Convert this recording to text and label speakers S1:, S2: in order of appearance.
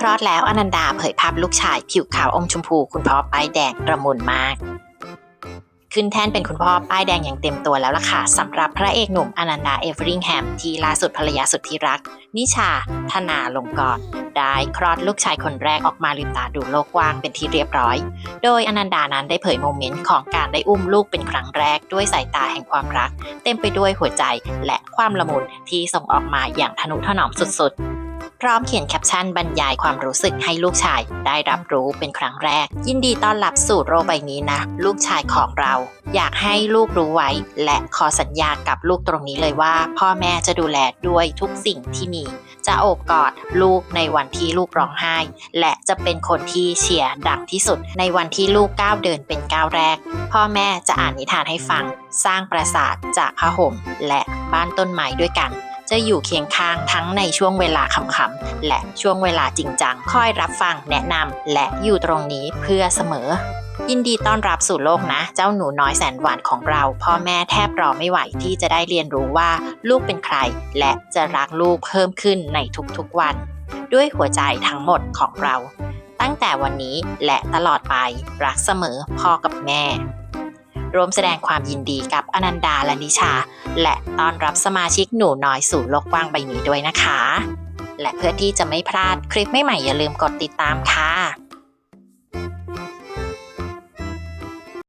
S1: คลอดแล้วอนันดาเผยภาพลูกชายผิวขาวอมชมพู คุณพ่อป้ายแดงระมุนมาก ขึ้นแท่นเป็นคุณพ่อป้ายแดงอย่างเต็มตัวแล้วล่ะค่ะสำหรับพระเอกหนุ่มอนันดาเอเวอริงแฮมที่ล่าสุดภรรยาสุดที่รัก นิชา ธนาลงกรณ์ได้คลอดลูกชายคนแรกออกมาลืมตาดูโลกกว้างเป็นที่เรียบร้อย โดยอนันดานั้นได้เผยโมเมนต์ของการได้อุ้มลูกเป็นครั้งแรกด้วยสายตาแห่งความรัก เต็มไปด้วยหัวใจและความละมุนที่ส่งออกมาอย่างทนุถนอมสุดๆ พร้อมเขียนแคปชั่นบรรยายความรู้สึกให้ลูกชายได้รับรู้เป็นครั้งแรก ยินดีต้อนรับสู่โลกใบนี้นะ ลูกชายของเรา อยากให้ลูกรู้ไว้ และขอสัญญากับลูกตรงนี้เลยว่า พ่อแม่จะดูแลด้วยทุกสิ่งที่มี จะโอบกอดลูกในวันที่ลูกร้องไห้ และจะเป็นคนที่เชียร์ดังที่สุด ในวันที่ลูกก้าวเดินเป็นก้าวแรก พ่อแม่จะอ่านนิทานให้ฟัง สร้างปราสาทจากผ้าห่มและบ้านต้นไม้ด้วยกัน จะอยู่เคียงข้างทั้งในช่วงเวลาขำๆและช่วงเวลาจริงจังคอยรับฟังแนะนำและอยู่ตรงนี้เพื่อเสมอยินดีต้อนรับสู่โลกนะ เจ้าหนูน้อยแสนหวานของเรา พ่อแม่แทบรอไม่ไหวที่จะได้เรียนรู้ว่าลูกเป็นใคร และจะรักลูกเพิ่มขึ้นในทุกๆวัน ด้วยหัวใจทั้งหมดของเรา ตั้งแต่วันนี้และตลอดไปรักเสมอพ่อกับแม่ ร่วมแสดงความยินดีกับอนันดาและนิชา และต้อนรับสมาชิกหนูน้อยสู่โลกกว้างใบนี้ด้วยนะคะ และเพื่อที่จะไม่พลาดคลิปใหม่ๆอย่าลืมกดติดตามค่ะ